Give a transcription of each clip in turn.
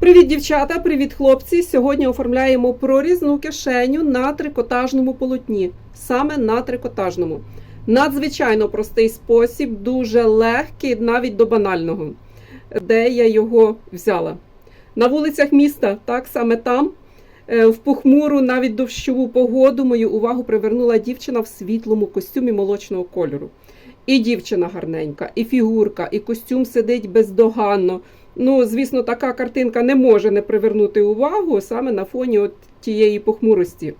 Привіт, дівчата! Привіт, хлопці! Сьогодні оформляємо прорізну кишеню на трикотажному полотні. Саме на трикотажному. Надзвичайно простий спосіб, дуже легкий, навіть до банального. Де я його взяла? На вулицях міста, так саме там, е, в похмуру, навіть дощову погоду, мою увагу привернула дівчина в світлому костюмі молочного кольору. І дівчина гарненька, і фігурка, і костюм сидить бездоганно. Ну, звісно, така картинка не може не привернути увагу саме на фоні от тієї похмурості.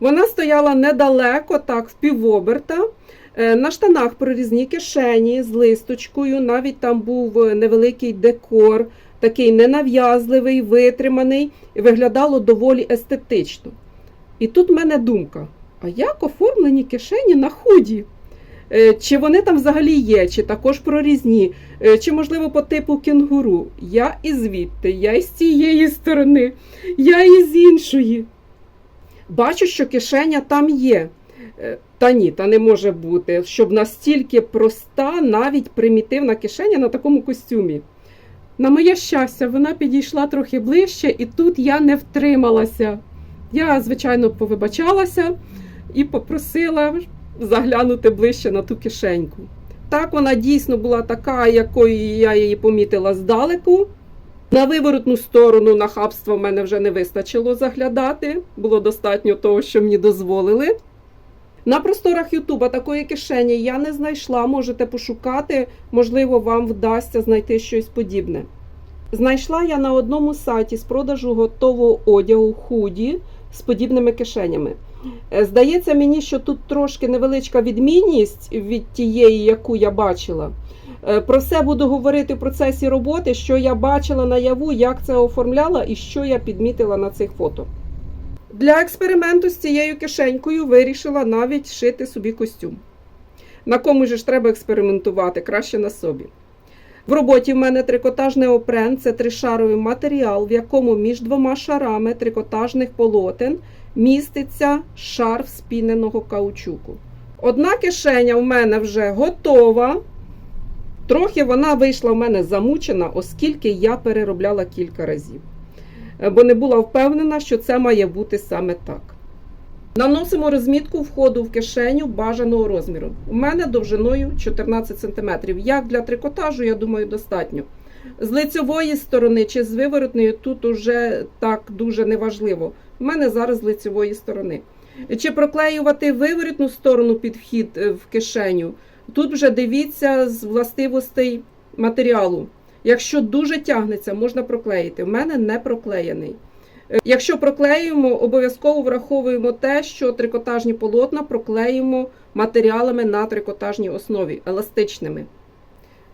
Вона стояла недалеко, так, в півоберта. Е, На штанах прорізні кишені з листочкою. Навіть там був е, невеликий декор, такий ненав'язливий, витриманий, виглядало доволі естетично. І тут в мене думка: а як оформлені кишені на худі? Е, Чи вони там взагалі є, чи також прорізні, Е, чи, можливо, по типу кенгуру. Я і звідти, я і з цієї сторони, я і з іншої. Бачу, що кишеня там є. Е, Та ні, та не може бути, щоб настільки проста, навіть примітивна кишеня на такому костюмі. На моє щастя, вона підійшла трохи ближче, і тут я не втрималася. Я, звичайно, повибачалася і попросила заглянути ближче на ту кишеньку. Так, вона дійсно була така, якою я її помітила здалеку. На виворотну сторону нахабства в мене вже не вистачило заглядати, було достатньо того, що мені дозволили. На просторах Ютуба такої кишені я не знайшла, можете пошукати, можливо, вам вдасться знайти щось подібне. Знайшла я на одному сайті з продажу готового одягу худі з подібними кишенями. Е, Здається мені, що тут трошки невеличка відмінність від тієї, яку я бачила. Е, Про все буду говорити в процесі роботи, що я бачила наяву, як це оформляла і що я підмітила на цих фото. Для експерименту з цією кишенькою вирішила навіть шити собі костюм. На кому ж треба експериментувати, краще на собі. В роботі в мене трикотажний опрен це тришаровий матеріал, в якому між двома шарами трикотажних полотен міститься шар спіненого каучуку. Одна кишеня в мене вже готова. Трохи вона вийшла в мене замучена, оскільки я переробляла кілька разів. Е, Бо не була впевнена, що це має бути саме так. Наносимо розмітку входу в кишеню бажаного розміру. У мене довжиною 14 см. Як для трикотажу, я думаю, достатньо. З лицьової сторони чи з виворотної тут уже так дуже неважливо. У мене зараз з лицьової сторони. Чи проклеювати виворотну сторону під вхід е, в кишеню? Тут вже дивіться з властивостей матеріалу. Якщо дуже тягнеться, можна проклеїти. У мене не проклеєний. Якщо проклеюємо, обов'язково враховуємо те, що трикотажні полотна проклеїмо матеріалами на трикотажній основі, еластичними.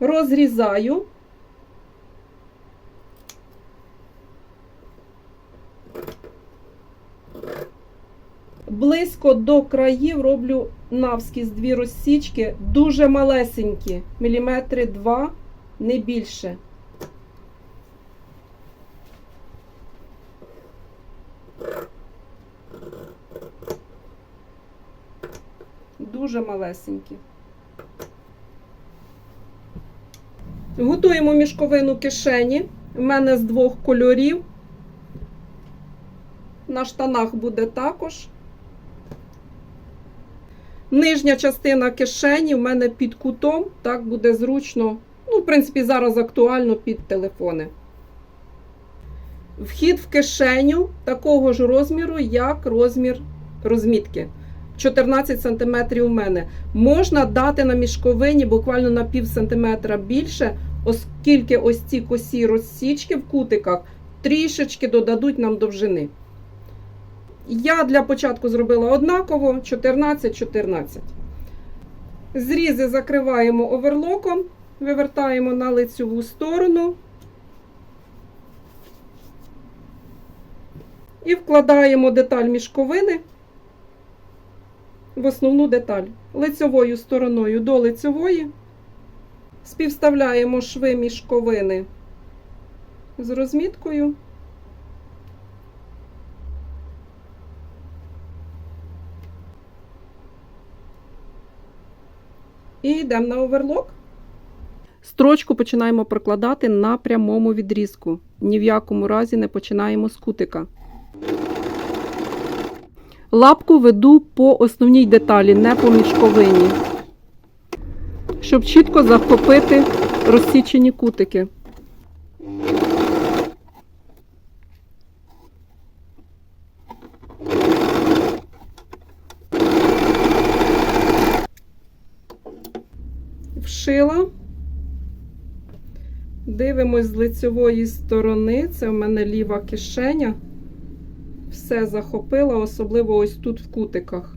Розрізаю. Близько до країв роблю навскіз дві розсічки, дуже малесенькі, міліметри два, не більше. Дуже малесенькі. Готуємо мішковину кишені. У мене з двох кольорів. На штанах буде також. Нижня частина кишені в мене під кутом, так буде зручно. Ну, в принципі, зараз актуально під телефони. Вхід в кишеню такого ж розміру, як розмір розмітки. 14 см у мене. Можна дати на мішковині буквально на пів сантиметра більше, оскільки ось ці косі розсічки в кутиках трішечки додадуть нам довжини. Я для початку зробила однаково 14-14. Зрізи закриваємо оверлоком, вивертаємо на лицеву сторону і вкладаємо деталь мішковини в основну деталь лицевою стороною до лицевої. Співставляємо шви мішковини з розміткою. І йдемо на оверлок. Строчку починаємо прокладати на прямому відрізку. Ні в якому разі не починаємо з кутика. Лапку веду по основній деталі, не по мішковині, щоб чітко захопити розсічені кутики. Вшила. Дивимось з лицевої сторони. Це в мене ліва кишеня. Все захопила, особливо ось тут в кутиках.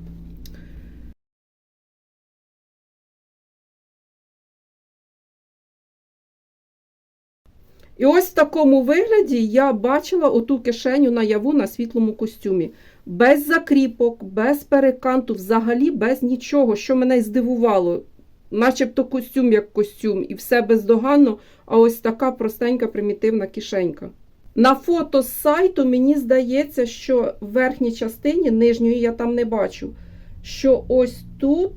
І ось в такому вигляді я бачила оту кишеню наяву на світлому костюмі. Без закріпок, без переканту, взагалі без нічого, що мене здивувало. Начебто костюм як костюм, і все бездоганно, а ось така простенька примітивна кишенька. На фото з сайту мені здається, що в верхній частині, нижньої я там не бачу, що ось тут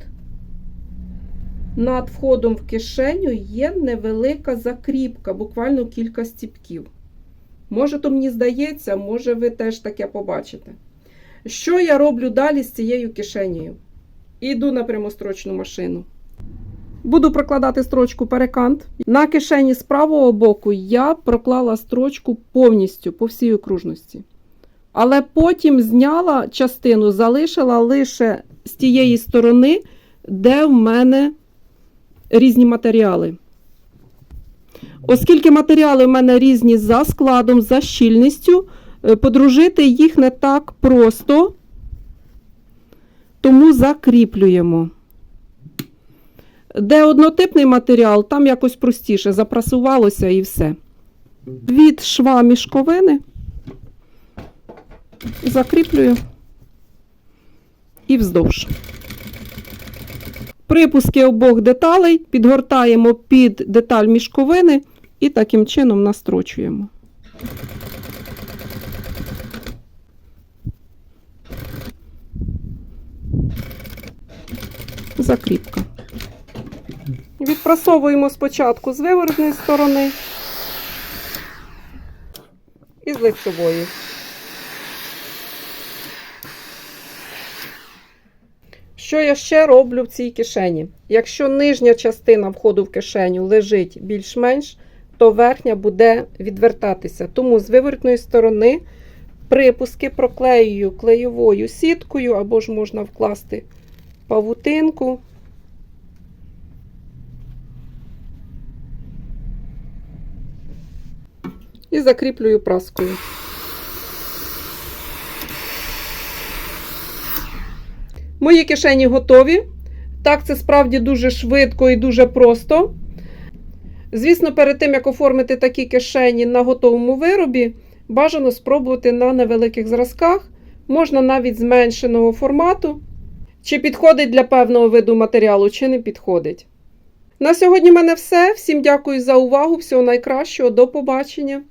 над входом в кишеню є невелика закріпка, буквально кілька стіпків. Може, то мені здається, може, ви теж таке побачите. Що я роблю далі з цією кишенею? Іду на прямострочну машину. Буду прокладати строчку перекант. На кишені з правого боку я проклала строчку повністю по всій окружності. Але потім зняла частину, залишила лише з тієї сторони, де в мене різні матеріали. Оскільки матеріали в мене різні за складом, за щільністю, е, подружити їх не так просто, тому закріплюємо. Де однотипний матеріал, там якось простіше запрасувалося і все. Від шва мішковини закріплюю і вздовж. Припуски обох деталей підгортаємо під деталь мішковини і таким чином настрочуємо. Закріпка. Відпрасовуємо спочатку з виворотної сторони і з лицевої. Що я ще роблю в цій кишені? Якщо нижня частина входу в кишеню лежить більш-менш, то верхня буде відвертатися. Тому з виворотної сторони припуски проклеюю клеєвою сіткою або ж можна вкласти павутинку. І закріплюю праскою. Мої кишені готові. Так, це справді дуже швидко і дуже просто. Звісно, перед тим, як оформити такі кишені на готовому виробі, бажано спробувати на невеликих зразках, можна навіть зменшеного формату. Чи підходить для певного виду матеріалу, чи не підходить. На сьогодні в мене все. Всім дякую за увагу. Всього найкращого. До побачення!